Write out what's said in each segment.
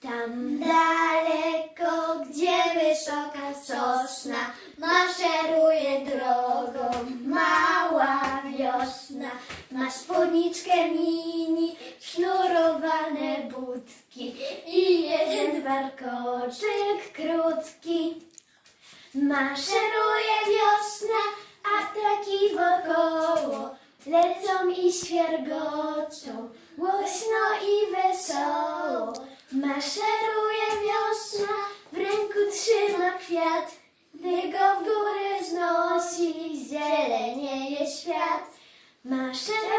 Tam daleko, gdzie wysoka sosna, maszeruje drogą mała wiosna. Ma spódniczkę mini, sznurowane budki i jeden warkoczyk krótki. Maszeruje wiosna, a ptaki wokoło lecą i świergocą, głośno i wesoło. Maszeruje wiosna, w ręku trzyma kwiat, gdy go w górę wznosi, zielenieje świat. Maszeruje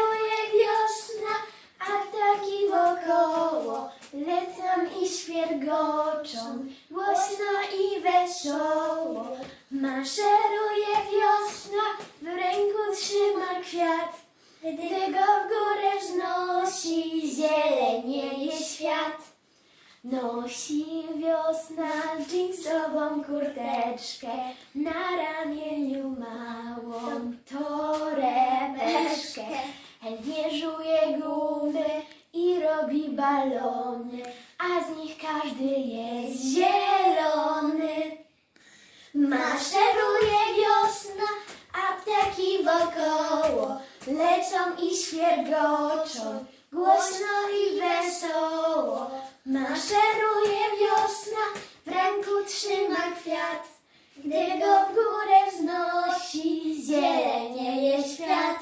Nosi wiosna dżinsową kurteczkę, Maszeruje wiosna, w ręku trzyma kwiat, gdy go w górę wznosi, zielenieje świat.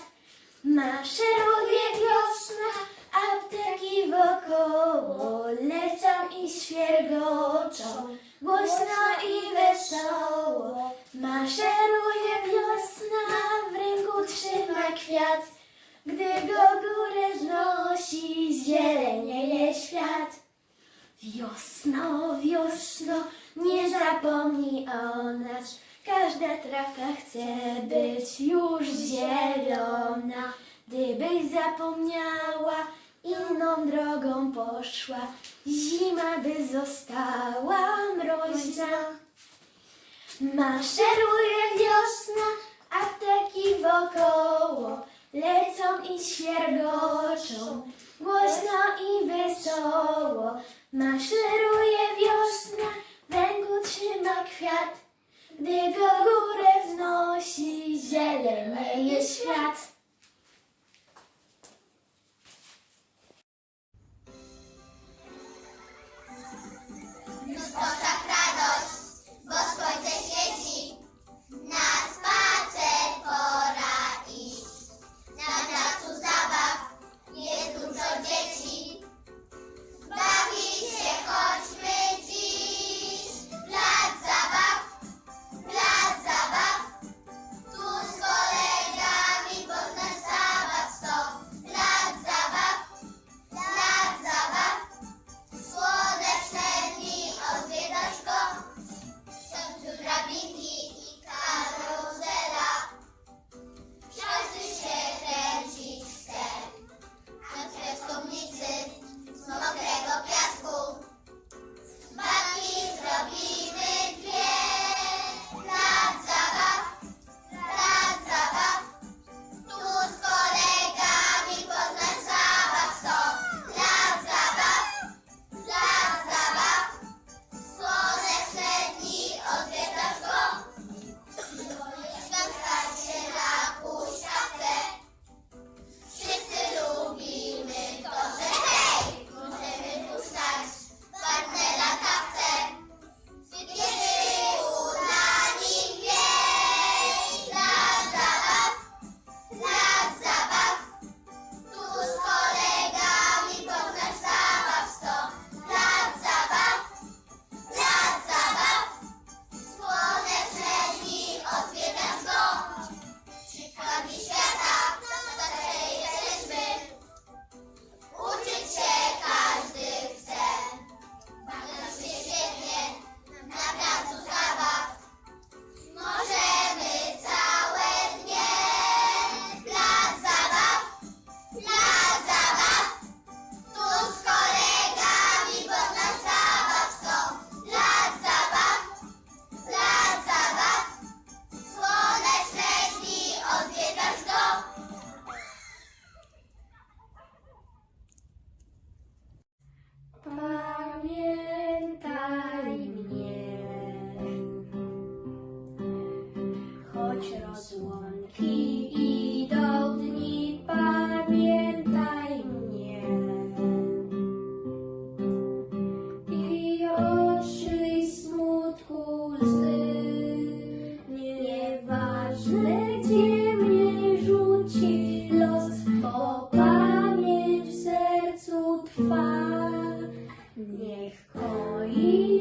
Maszeruje wiosna, apteki wokoło lecą i świergoczą, głośno i wesoło. Maszeruje wiosna, w ręku trzyma kwiat, gdy go w górę wznosi, zielenieje świat. Wiosno, wiosno, nie zapomnij o nas. Każda trawka chce być już zielona. Gdybyś zapomniała, inną drogą poszła, zima by została mroźna. Maszeruje wiosna, apteki wokoło lecą i świergoczą, głośno i wesoło. Maszeruje wiosna, w ręku trzyma kwiat, gdy go górę wznosi, świat.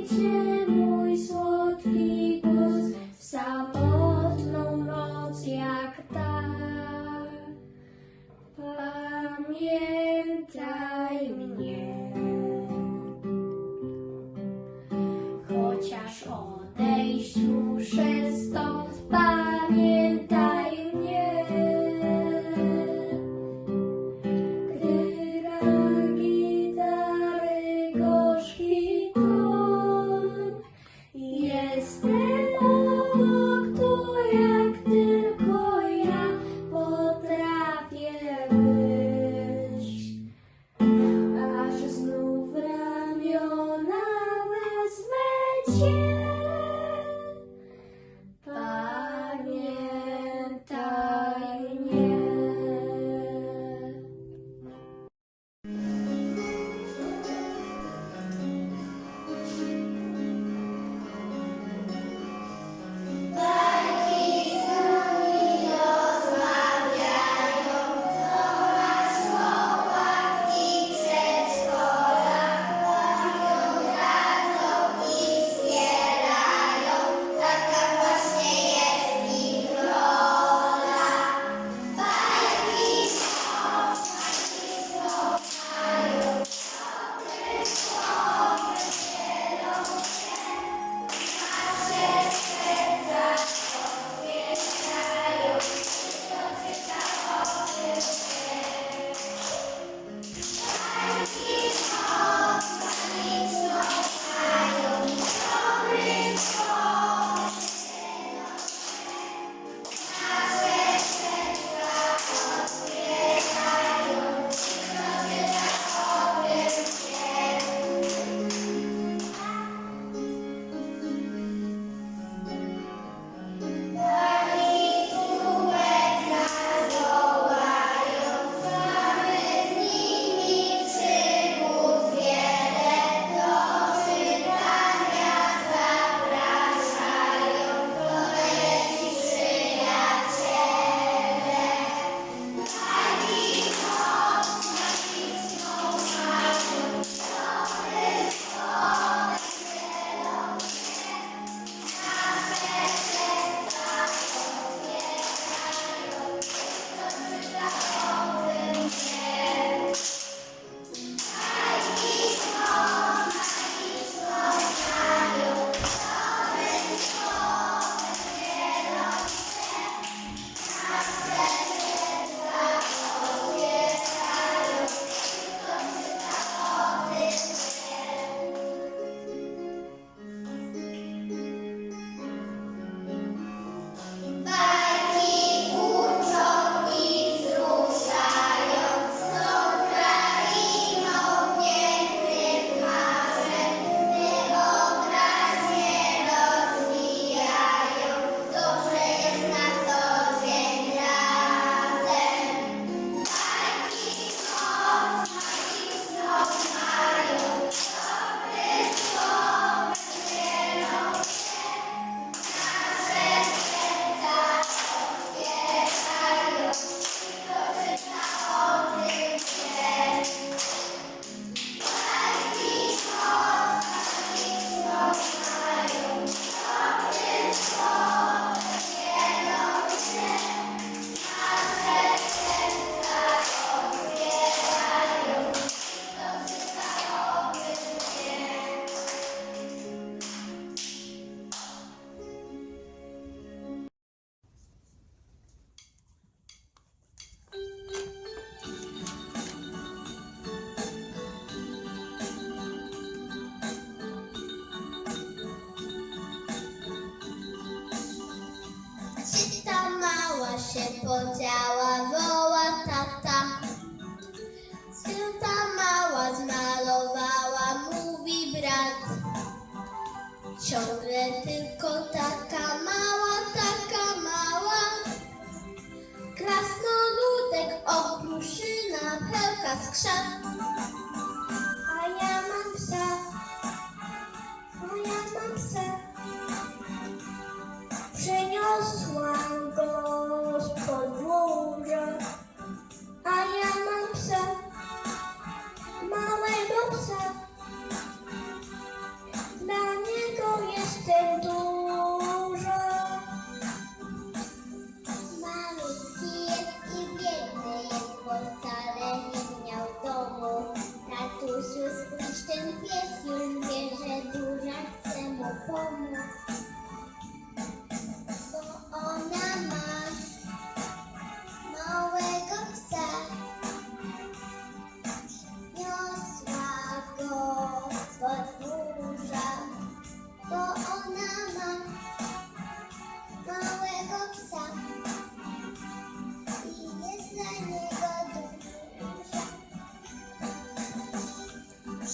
天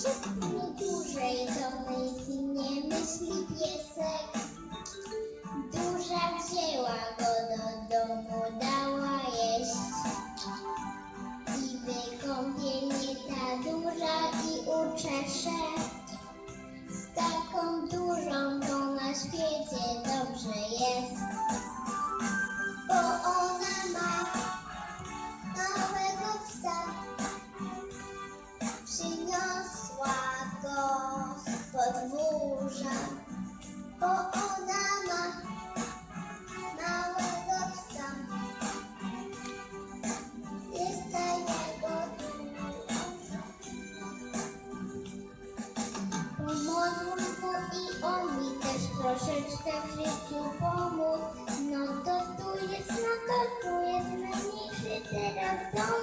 Yes. chcę w życiu pomóc. No to tu jest, no to tu jest najmniejszy teraz dom.